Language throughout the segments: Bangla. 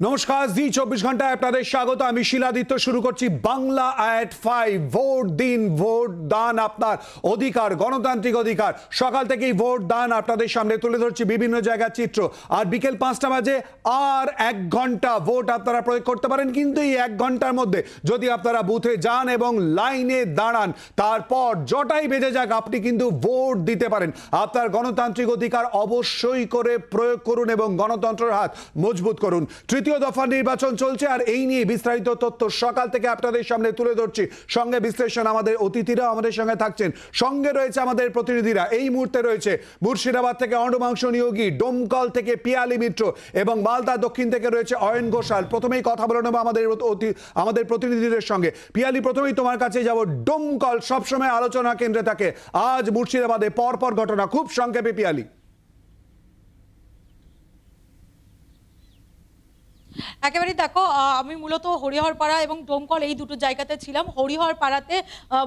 নমস্কার, জি চব্বিশ ঘন্টায় আপনাদের স্বাগত। আমি শিলাদিত্য, শুরু করছি বাংলা অ্যাট ফাইভ ভোট দিন, ভোট দান আপনার অধিকার, গণতান্ত্রিক অধিকার। সকাল থেকেই ভোট দান আপনাদের সামনে তুলে ধরছি বিভিন্ন জায়গার চিত্র। আর বিকেল পাঁচটা বাজে, আর এক ঘণ্টা ভোট আপনারা প্রয়োগ করতে পারেন। কিন্তু এই এক ঘণ্টার মধ্যে যদি আপনারা বুথে যান এবং লাইনে দাঁড়ান, তারপর জটাই বেজে যাক, আপনি কিন্তু ভোট দিতে পারেন। আপনার গণতান্ত্রিক অধিকার অবশ্যই করে প্রয়োগ করুন এবং গণতন্ত্রের হাত মজবুত করুন। তৃতীয় দফা নির্বাচন চলছে, আর এই নিয়ে বিস্তারিত তথ্য সকাল থেকে আপনাদের সামনে তুলে ধরছি। সঙ্গে বিশ্লেষণ আমাদের অতিথিরা আমাদের সঙ্গে থাকছেন। সঙ্গে রয়েছে আমাদের প্রতিনিধিরা। এই মুহূর্তে রয়েছে মুর্শিদাবাদ থেকে অন্ডমাংশ নিয়োগী, ডোমকল থেকে পিয়ালি মিত্র এবং মালদা দক্ষিণ থেকে রয়েছে অয়ন ঘোষাল। প্রথমেই কথা বলে নেব আমাদের অতি- আমাদের প্রতিনিধিদের সঙ্গে। পিয়ালি, প্রথমেই তোমার কাছে যাব। ডোমকল সবসময় আলোচনা কেন্দ্রে থাকে। আজ মুর্শিদাবাদে পরপর ঘটনা। খুব সংক্ষেপে পিয়ালি। একেবারেই দেখো আমি মূলত হরিহরপাড়া এবং ডোমকল এই দুটো জায়গাতে ছিলাম। হরিহরপাড়াতে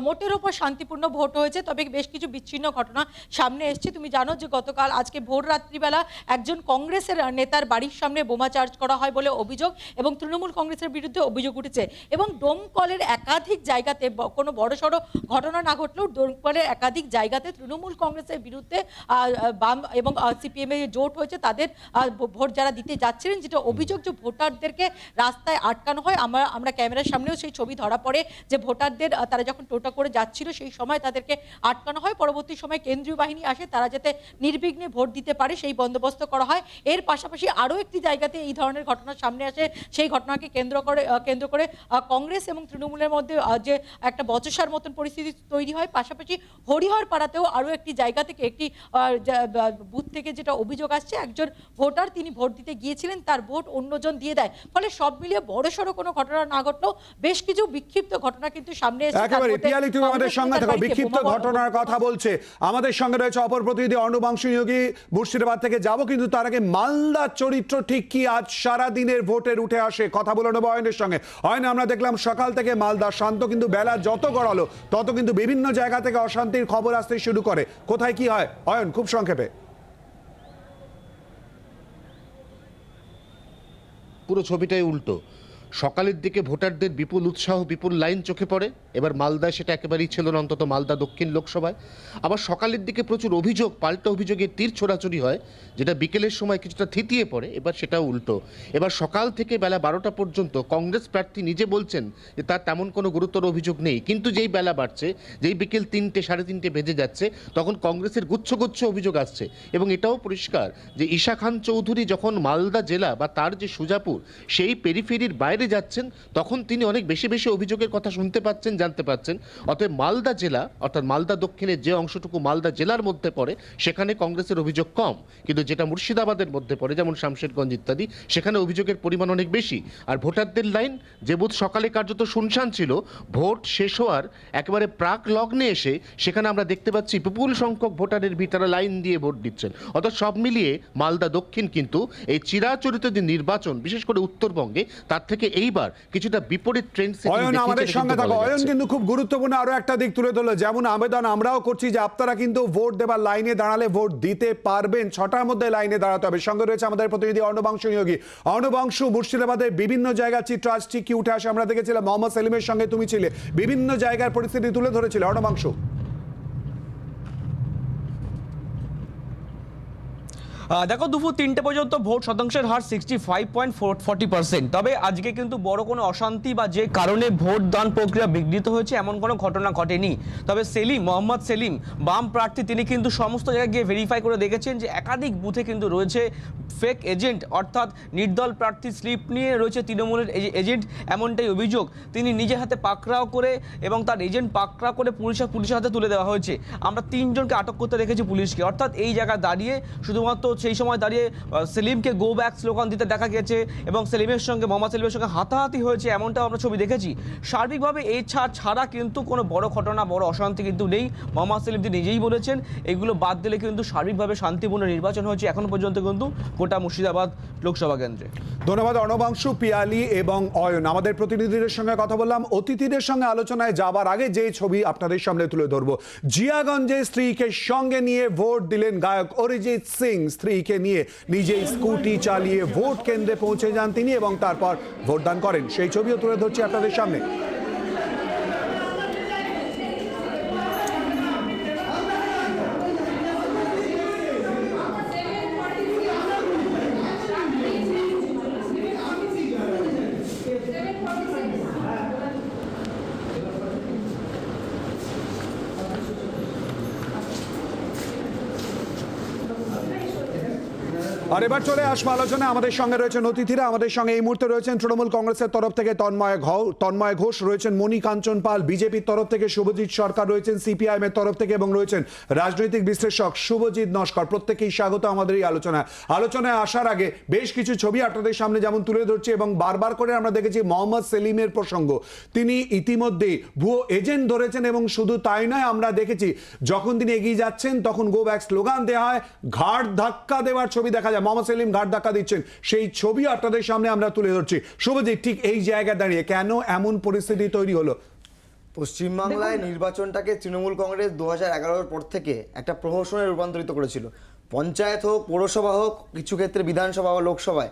মোটের ওপর শান্তিপূর্ণ ভোট হয়েছে, তবে বেশ কিছু বিচ্ছিন্ন ঘটনা সামনে এসছে। তুমি জানো যে গতকাল আজকে ভোর রাত্রিবেলা একজন কংগ্রেসের নেতার বাড়ির সামনে বোমা চার্জ করা হয় বলে অভিযোগ এবং তৃণমূল কংগ্রেসের বিরুদ্ধে অভিযোগ উঠেছে এবং ডোমকলের একাধিক জায়গাতে কোনো বড়সড় ঘটনা না ঘটলেও ডোমকলের একাধিক জায়গাতে তৃণমূল কংগ্রেসের বিরুদ্ধে বাম এবং সিপিএম এর জোট হয়েছে, তাদের ভোট যারা দিতে যাচ্ছিলেন, যেটা অভিযোগ যে ভোটারদেরকে রাস্তায় আটকানো হয়। আমরা আমরা ক্যামেরার সামনেও সেই ছবি ধরা পড়ে যে ভোটারদের তারা যখন টোটো করে যাচ্ছিল, সেই সময় তাদেরকে আটকানো হয়। পরবর্তী সময় কেন্দ্রীয় বাহিনী আসে, তারা যাতে নির্বিঘ্নে ভোট দিতে পারে, সেই বন্দোবস্ত করা হয়। এর পাশাপাশি আরও একটি জায়গাতে এই ধরনের ঘটনা সামনে আসে। সেই ঘটনাকে কেন্দ্র করে কেন্দ্র করে কংগ্রেস এবং তৃণমূলের মধ্যে যে একটা বচসার মতন পরিস্থিতি তৈরি হয়। পাশাপাশি হরিহর পাড়াতেও আরও একটি জায়গা থেকে একটি বুথ থেকে যেটা অভিযোগ আসছে, একজন ভোটার, তিনি ভোট দিতে গিয়েছিলেন, তার ভোট অন্যজন দিয়ে দেয়। ফলে সব মিলিয়ে বড়সড় কোনো ঘটনা না ঘটলেও বেশ কিছু বিক্ষিপ্ত ঘটনা কিন্তু সামনে এসেছে। একেবারে পিয়ালি তুমি আমাদের সঙ্গে থাকো বিক্ষিপ্ত ঘটনার কথা বলছে। আমাদের সঙ্গে রয়েছে অপর প্রতিনিধি অর্ণবাংশ নিয়োগী মুর্শিদাবাদ থেকে যাব কিন্তু তার আগে মালদার চরিত্র ঠিক কি? আজ সারা দিনের ভোটের উঠে আসে কথা বলে নেব অয়নের সঙ্গে। অয়ন আমরা দেখলাম সকাল থেকে মালদা শান্ত কিন্তু বেলা যত গড়ালো তত কিন্তু বিভিন্ন জায়গা থেকে অশান্তির খবর আসতে শুরু করে। কোথায় কি হয়? অয়ন খুব সংক্ষেপে। পুরো ছবিটাই উল্টো। সকালের দিকে ভোটারদের বিপুল উৎসাহ, বিপুল লাইন চোখে পড়ে। এবার মালদা সেটা একেবারেই ছিল না, অন্তত মালদা দক্ষিণ লোকসভায়। আবার সকালের দিকে প্রচুর অভিযোগ, পাল্টা অভিযোগের তীর ছোড়াছুরি হয়, যেটা বিকেলের সময় কিছুটা থিতিয়ে পড়ে, এবার সেটাও উল্টো। এবার সকাল থেকে বেলা বারোটা পর্যন্ত কংগ্রেস প্রার্থী নিজে বলছেন যে তার তেমন কোনো গুরুতর অভিযোগ নেই। কিন্তু যেই বেলা বাড়ছে, যেই বিকেল তিনটে, সাড়ে তিনটে বেজে যাচ্ছে, তখন কংগ্রেসের গুচ্ছ গুচ্ছ অভিযোগ আসছে। এবং এটাও পরিষ্কার যে ঈশা খান চৌধুরী যখন মালদা জেলা বা তার যে সুজাপুর, সেই পেরিফেরির বাইরে যাচ্ছেন, তখন তিনি অনেক বেশি বেশি অভিযোগের কথা শুনতে পাচ্ছেন, জানতে পাচ্ছেন। অতএব মালদা জেলা, অর্থাৎ মালদা দক্ষিণের যে অংশটুকু মালদা জেলার মধ্যে পড়ে, সেখানে কংগ্রেসের অভিযোগ কম। কিন্তু যেটা মুর্শিদাবাদের মধ্যে পড়ে, যেমন শামশেরগঞ্জ ইত্যাদি, সেখানে অভিযোগের পরিমাণ অনেক বেশি। আর ভোটারদের লাইন, যে বুথ সকালে কার্যত শুনশান ছিল, ভোট শেষ হওয়ার একেবারে প্রাক লগ্নে এসে, সেখানে আমরা দেখতে পাচ্ছি বিপুল সংখ্যক ভোটারের ভিতরে লাইন দিয়ে ভোট দিচ্ছেন। অর্থাৎ সব মিলিয়ে মালদা দক্ষিণ কিন্তু এই চিরাচরিত যে নির্বাচন, বিশেষ করে উত্তরবঙ্গে, তার থেকে এইবার কিছুটা বিপরীত ট্রেন্ড অয়ন আমাদের সঙ্গে থাকো। অয়ন কিন্তু খুব গুরুত্বপূর্ণ আরও একটা দিক তুলে ধরলো। যেমন আবেদন আমরাও করছি যে আপনারা কিন্তু ভোট দেবার লাইনে দাঁড়ালে ভোট দিতে পারবেন। ছটার মধ্যে লাইনে দাঁড়াতে হবে। সঙ্গে রয়েছে আমাদের প্রতিনিধি অর্ণবাংশ নিয়োগী। অর্ণবাংশ মুর্শিদাবাদের বিভিন্ন জায়গার চিত্র ঠিক কি উঠে আসে। আমরা দেখেছিলাম মোহাম্মদ সেলিমের সঙ্গে তুমি ছিলে। বিভিন্ন জায়গার পরিস্থিতি তুলে ধরেছিলে। অর্ণবাংশ। দেখো দুপুর তিনটে পর্যন্ত ভোট শতাংশের হার sixty five point forty percent তবে আজকে কিন্তু বড় কোনো অশান্তি বা যে কারণে ভোট দান প্রক্রিয়া বিঘ্নিত হয়েছে, এমন কোনো ঘটনা ঘটেনি। তবে সেলিম, মোহাম্মদ সেলিম, বাম প্রার্থী, তিনি কিন্তু সমস্ত জায়গায় গিয়ে ভেরিফাই করে দেখেছেন যে একাধিক বুথে কিন্তু রয়েছে ফেক এজেন্ট অর্থাৎ নির্দল প্রার্থী স্লিপ নিয়ে রয়েছে তৃণমূলের এজে- এজেন্ট এমনটাই অভিযোগ। তিনি নিজের হাতে পাকড়াও করে এবং তার এজেন্ট পাকড়াও করে পুলিশের পুলিশের হাতে তুলে দেওয়া হয়েছে। আমরা তিনজনকে আটক করতে দেখেছি পুলিশকে। অর্থাৎ এই জায়গায় দাঁড়িয়ে শুধুমাত্র সেই সময় দাঁড়িয়ে সেলিমকে গো ব্যাক স্লোগান দিতে দেখা গেছে এবং সেলিমের সঙ্গে, মোহাম্মদ সেলিমের সঙ্গে হাতাহাতি হয়েছে এমনটাও আমরা ছবি দেখেছি। সার্বিকভাবে এই ছাড় ছাড়া কিন্তু কোনো বড় ঘটনা, বড় অশান্তি কিন্তু নেই। মোহাম্মদ সেলিম তিনি নিজেই বলেছেন, এগুলো বাদ দিলে কিন্তু সার্বিকভাবে শান্তিপূর্ণ নির্বাচন হয়েছে। এখনও পর্যন্ত কিন্তু গোটা মুর্শিদাবাদ লোকসভা কেন্দ্রে। ধন্যবাদ, অর্ণবাংশু, পিয়ালি এবং অয়ন। আমাদের প্রতিনিধিদের সঙ্গে কথা বললাম। অতিথিদের সঙ্গে আলোচনায় যাবার আগে যে ছবি আপনাদের সামনে তুলে ধরবো। জিয়াগঞ্জে স্ত্রীকে সঙ্গে নিয়ে ভোট দিলেন গায়ক অরিজিৎ সিং। স্ত্রীকে নিয়ে নিজেই স্কুটি চালিয়ে ভোট কেন্দ্রে পৌঁছে যান তিনি এবং তারপর ভোটদান করেন। সেই ছবিও তুলে ধরছি আপনাদের সামনে। আর এবার চলে আসব আলোচনায়। আমাদের সঙ্গে রয়েছেন অতিথিরা। আমাদের সঙ্গে এই মুহূর্তে রয়েছেন তৃণমূল কংগ্রেসের তরফ থেকে তন্ময় ঘ- তন্ময় ঘোষ, রয়েছেন মণি কাঞ্চন পাল, বিজেপির তরফ থেকে শুভজিৎ সরকার, রয়েছেন সিপিআইএম এর তরফ থেকে এবং রয়েছেন রাজনৈতিক বিশ্লেষক শুভজিৎ নস্কর। প্রত্যেকেই স্বাগত আমাদের এই আলোচনায়। আলোচনায় আসার আগে বেশ কিছু ছবি আপনাদের সামনে যেমন তুলে ধরছি এবং বারবার করে আমরা দেখেছি মোহাম্মদ সেলিমের প্রসঙ্গ। তিনি ইতিমধ্যেই ভুয়ো এজেন্ট ধরেছেন এবং শুধু তাই নয়, আমরা দেখেছি যখন তিনি এগিয়ে যাচ্ছেন তখন গো ব্যাক স্লোগান দেওয়া হয় ঘাট ধাক্কা দেওয়ার ছবি দেখা যায়। মোহাম্মদ সেলিম ঘাট ধাক্কা দিচ্ছেন। সেই ছবি আপনাদের সামনে আমরা তুলে ধরছি। শুভজিৎ ঠিক এই জায়গায় দাঁড়িয়ে কেন এমন পরিস্থিতি তৈরি হলো? পশ্চিমবাংলায় নির্বাচনটাকে তৃণমূল কংগ্রেস দু হাজার এগারোর পর থেকে একটা প্রহসনে রূপান্তরিত করেছিল। পঞ্চায়েত হোক পৌরসভা হোক কিছু ক্ষেত্রে বিধানসভা বা লোকসভায়।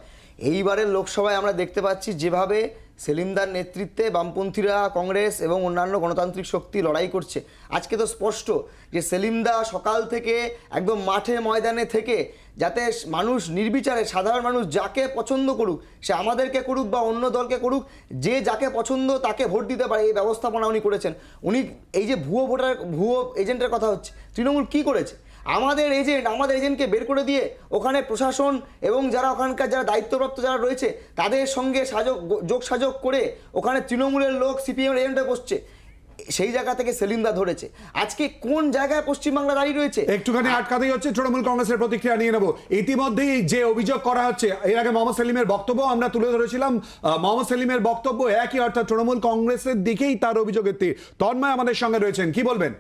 এইবারের লোকসভায় আমরা দেখতে পাচ্ছি যেভাবে সেলিমদার নেতৃত্বে বামপন্থীরা, কংগ্রেস এবং অন্যান্য গণতান্ত্রিক শক্তি লড়াই করছে। আজকে তো স্পষ্ট যে সেলিমদা সকাল থেকে একদম মাঠে ময়দানে থেকে যাতে মানুষ নির্বিচারে, সাধারণ মানুষ যাকে পছন্দ করুক, সে আমাদেরকে করুক বা অন্য দলকে করুক, যে যাকে পছন্দ তাকে ভোট দিতে পারে, এই ব্যবস্থাপনা উনি করেছেন। উনি এই যে ভুয়ো ভোটার, ভুয়ো এজেন্টের কথা হচ্ছে, তৃণমূল কি করেছে? আমাদের এজেন্ট আমাদের এজেন্টকে বের করে দিয়ে ওখানে প্রশাসন এবং যারা ওখানকার যারা দায়িত্বপ্রাপ্ত যারা রয়েছে, তাদের সঙ্গে সাজক, যোগ সাজক করে ওখানে তৃণমূলের লোক সিপিএমের এজেন্টে বসছে। সেই জায়গা থেকে সেলিমদা ধরেছে। আজকে কোন জায়গায় পশ্চিমবাংলা দাঁড়িয়ে রয়েছে? একটুখানি আটকাতেই হচ্ছে, তৃণমূল কংগ্রেসের প্রতিক্রিয়া নিয়ে নেব। ইতিমধ্যেই যে অভিযোগ করা হচ্ছে, এর আগে মোহাম্মদ সেলিমের বক্তব্য আমরা তুলে ধরেছিলাম। মোহাম্মদ সেলিমের বক্তব্য একই, অর্থাৎ তৃণমূল কংগ্রেসের দিকেই তার অভিযোগের তীর। তন্ময় আমাদের সঙ্গে রয়েছেন, কি বলবেন?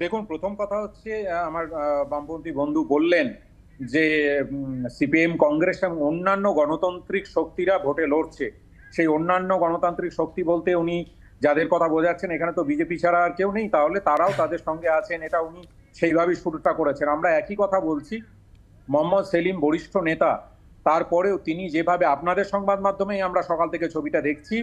দেখুন, প্রথম কথা হচ্ছে আমার বামপন্থী বন্ধু বললেন যে সিপিএম, কংগ্রেস এবং অন্যান্য গণতান্ত্রিক শক্তিরা ভোটে লড়ছে। সেই অন্যান্য গণতান্ত্রিক শক্তি বলতে উনি যাদের কথা বোঝাচ্ছেন, এখানে তো বিজেপি ছাড়া আর কেউ নেই, তাহলে তারাও তাদের সঙ্গে আছেন, এটা উনি সেইভাবেই শুরুটা করেছেন। আমরা একই কথা বলছি, মোহাম্মদ সেলিম বরিষ্ঠ নেতা, তারপরেও তিনি যেভাবে, আপনাদের সংবাদ মাধ্যমেই আমরা সকাল থেকে ছবিটা দেখছি,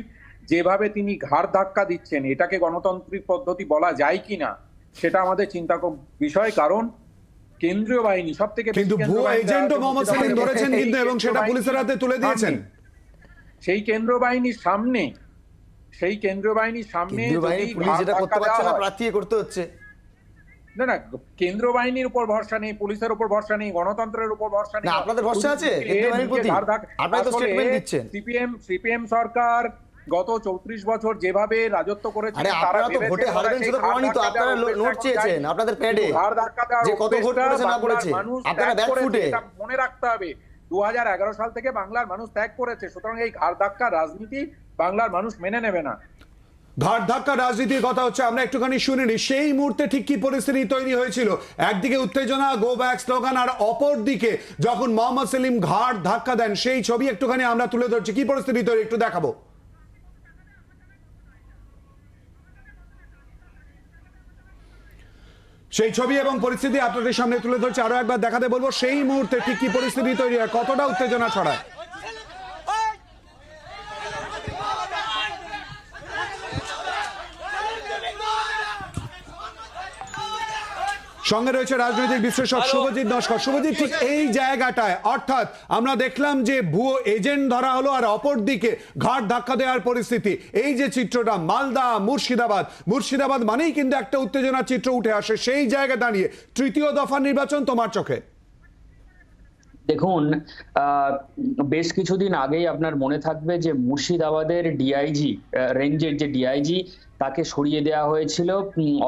যেভাবে তিনি ঘাড় ধাক্কা দিচ্ছেন, এটাকে গণতান্ত্রিক পদ্ধতি বলা যায় কিনা সেটা আমাদের চিন্তা বিষয় কারণ কেন্দ্রীয় বাহিনী সব থেকে কিন্তু ভুয়ো এজেন্টও মোহাম্মদ সেলিম ধরেছেন কিন্তু এবং সেটা পুলিশের হাতে তুলে দিয়েছেন সেই কেন্দ্র বাহিনীর সামনে সেই কেন্দ্রীয় বাহিনীর সামনে যদি পুলিশ যেটা করতে পারছে না প্রার্থী করতে হচ্ছে না না কেন্দ্র বাহিনীর উপর ভরসা নেই পুলিশের উপর ভরসা নেই গণতন্ত্রের উপর ভরসা নেই আপনাদের ভরসা আছে কেন্দ্রীয় বাহিনীর প্রতি? আপনারা তো statement দিচ্ছেন। সিপিএম সিপিএম সরকার গত চৌত্রিশ বছর যেভাবে রাজত্ব করেছে আপনারা তো ভোটে হারবেন সেটা প্রমাণিত। আপনারা নোট চেয়েছেন আপনাদের প্যাডে। যে কত ভোট করেছে না করেছে আপনারা ব্যাক ফুটে মনে রাখতে হবে। দু সাল থেকে বাংলার মানুষ ত্যাগ করেছে সুতরাং এই ঘাড় ধাক্কা রাজনীতি বাংলার মানুষ মেনে নেবে না। ঘাট ধাক্কা রাজনীতির কথা হচ্ছে আমরা একটুখানি শুনিনি সেই মুহূর্তে ঠিক কি পরিস্থিতি তৈরি হয়েছিল? একদিকে উত্তেজনা গো ব্যাক স্লোগান আর অপর দিকে যখন মোহাম্মদ সেলিম ঘাট ধাক্কা দেন সেই ছবি একটুখানি আমরা তুলে ধরছি। কি পরিস্থিতি তৈরি একটু দেখাবো। সেই ছবি এবং পরিস্থিতি আপনাদের সামনে তুলে ধরছে। আরও একবার দেখাতে বলব, সেই মুহূর্তে ঠিক কি পরিস্থিতি তৈরি হয়, কতটা উত্তেজনা ছড়ায়? সঙ্গে রয়েছে রাজনৈতিক বিশ্লেষক শুভজিৎ নস্কর। শুভজিৎ ঠিক এই জায়গাটায় অর্থাৎ আমরা দেখলাম যে ভুয়ো এজেন্ট ধরা হলো আর অপর দিকে ঘাট ধাক্কা দেওয়ার পরিস্থিতি। এই যে চিত্রটা মালদা মুর্শিদাবাদ মুর্শিদাবাদ মানেই কিন্তু একটা উত্তেজনার চিত্র উঠে আসে। সেই জায়গায় দাঁড়িয়ে তৃতীয় দফা নির্বাচন তোমার চোখে? দেখুন বেশ কিছুদিন আগেই আপনার মনে থাকবে যে মুর্শিদাবাদের ডিআইজি রেঞ্জের যে ডিআইজি তাকে সরিয়ে দেওয়া হয়েছিল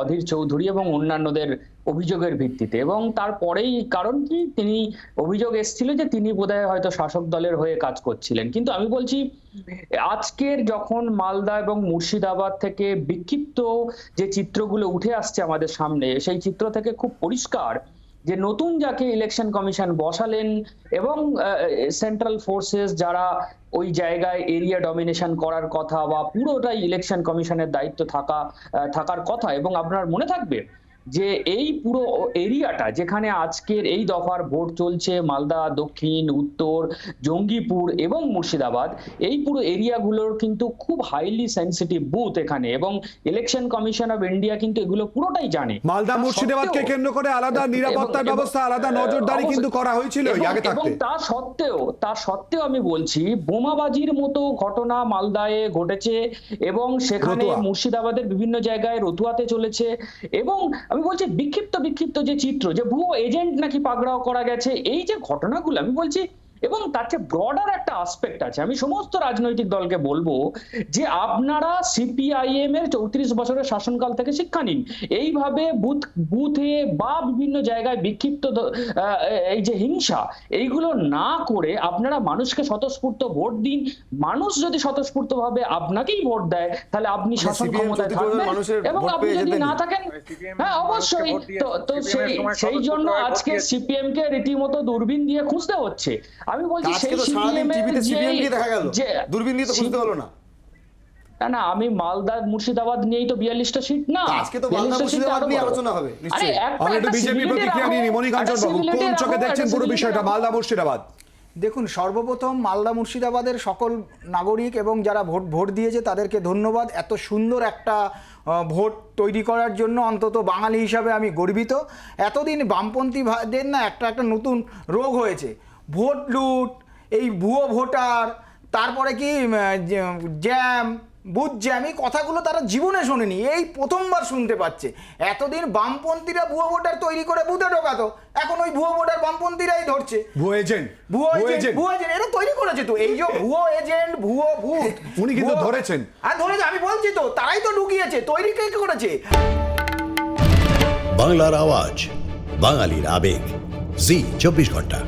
অধীর চৌধুরী এবং অন্যান্যদের অভিযোগের ভিত্তিতে। এবং তারপরেই কারণ কি? তিনি অভিযোগ এসেছিল যে তিনি বোধহয় হয়তো শাসক দলের হয়ে কাজ করছিলেন। কিন্তু আমি বলছি, আজকের যখন মালদা এবং মুর্শিদাবাদ থেকে বিক্ষিপ্ত যে চিত্রগুলো উঠে আসছে আমাদের সামনে, সেই চিত্র থেকে খুব পরিষ্কার যে নতুন যাকে ইলেকশন কমিশন বসালেন এবং সেন্ট্রাল ফোর্সেস যারা ওই জায়গায় এরিয়া ডমিনেশন করার কথা বা পুরোটাই ইলেকশন কমিশনের দায়িত্ব থাকা থাকার কথা এবং আপনার মনে থাকবে যে এই পুরো এরিয়াটা যেখানে আজকের এই দফার ভোট চলছে মালদা দক্ষিণ উত্তর জঙ্গিপুর এবং মুর্শিদাবাদ এই পুরো এরিয়াগুলোর কিন্তু খুব হাইলি সেন্সিটিভ বুথ এখানে এবং ইলেকশন কমিশন অফ ইন্ডিয়া কিন্তু এগুলো পুরোটাই জানে। মালদা মুর্শিদাবাদকে কেন্দ্র করে আলাদা নিরাপত্তার ব্যবস্থা আলাদা নজরদারি কিন্তু করা হয়েছিল এবং- আগে থাকতে। তা সত্ত্বেও তা সত্ত্বেও আমি বলছি বোমাবাজির মতো ঘটনা মালদায়ে ঘটেছে এবং সেখানে মুর্শিদাবাদের বিভিন্ন জায়গায় রতুয়াতে চলেছে এবং আমি বলছি বিক্ষিপ্ত বিক্ষিপ্ত যে চিত্র, যে ভুয়ো এজেন্ট নাকি পাকড়াও করা গেছে, এই যে ঘটনাগুলো, আমি বলছি এবং তার চেয়ে ব্রডার একটা আসপেক্ট আছে। আমি সমস্ত রাজনৈতিক দলকে বলব যে আপনারা সিপিআইএম এর চৌত্রিশ বছরের শাসনকাল থেকে শিক্ষা নিন। এইভাবে বুথ বুথে বা বিভিন্ন জায়গায় বিক্ষিপ্ত এই যে হিংসা এইগুলো না করে আপনারা মানুষকে স্বতঃস্ফূর্ত ভোট দিন। মানুষ যদি স্বতঃস্ফূর্ত ভাবে আপনাকেই ভোট দেয় তাহলে আপনি মানে শাসন ক্ষমতায় থাকবেন এবং আপনি যদি না থাকেন হ্যাঁ অবশ্যই। তো সেই সেই জন্য আজকে। সিপিএম কে রীতিমতো দূরবীন দিয়ে খুঁজতে হচ্ছে। আমি বলছি আজকে সেই সিপিএম টিভিতে সিপিএম কে দেখা গেল। দূরবীন দিয়ে তো খুঁজতে হলো না। না না আমি মালদা মুর্শিদাবাদ নিয়েই তো বিয়াল্লিশটা সিট না? আজকে তো মালদা মুর্শিদাবাদ নিয়ে আলোচনা হবে, নিশ্চয়ই। আমি একটু বিজেপি প্রতিক্রিয়া নিয়ে নিই মণিকাঞ্চন বাবু। কোন চোখে দেখছেন পুরো বিষয়টা? মালদা মুর্শিদাবাদ। দেখুন সর্বপ্রথম মালদা মুর্শিদাবাদের সকল নাগরিক এবং যারা ভোট ভোট দিয়েছে তাদেরকে ধন্যবাদ। এত সুন্দর একটা ভোট তৈরি করার জন্য অন্তত বাঙালি হিসাবে আমি গর্বিত। এতদিন বামপন্থীদের না একটা একটা নতুন রোগ হয়েছে। ভোট লুট এই ভুয়ো ভোটার তারপরে কি জ্যাম বুথ জ্যাম এই কথাগুলো তারা জীবনে শোনেনি এই প্রথমবার শুনতে পাচ্ছে। এতদিন বামপন্থীরা ভুয়ো ভোটার তৈরি করে বুথে ঢোকাতো এখন ওই ভুয়ো ভোটার বামপন্থীরাই ধরছে। ভুয়ো এজেন্ট ভুয়ো এজেন্ট ভুয়ো এজেন্ট এটা তৈরি করেছে তো এই যে ভুয়ো এজেন্ট ভুয়ো ভূত উনি কিন্তু ধরেছেন। আর ধরেছে আমি বলছি তো তারাই তো ঢুকিয়েছে তৈরি কে করেছে? বাংলার আওয়াজ বাঙালির আবেগ জি চব্বিশ ঘণ্টা।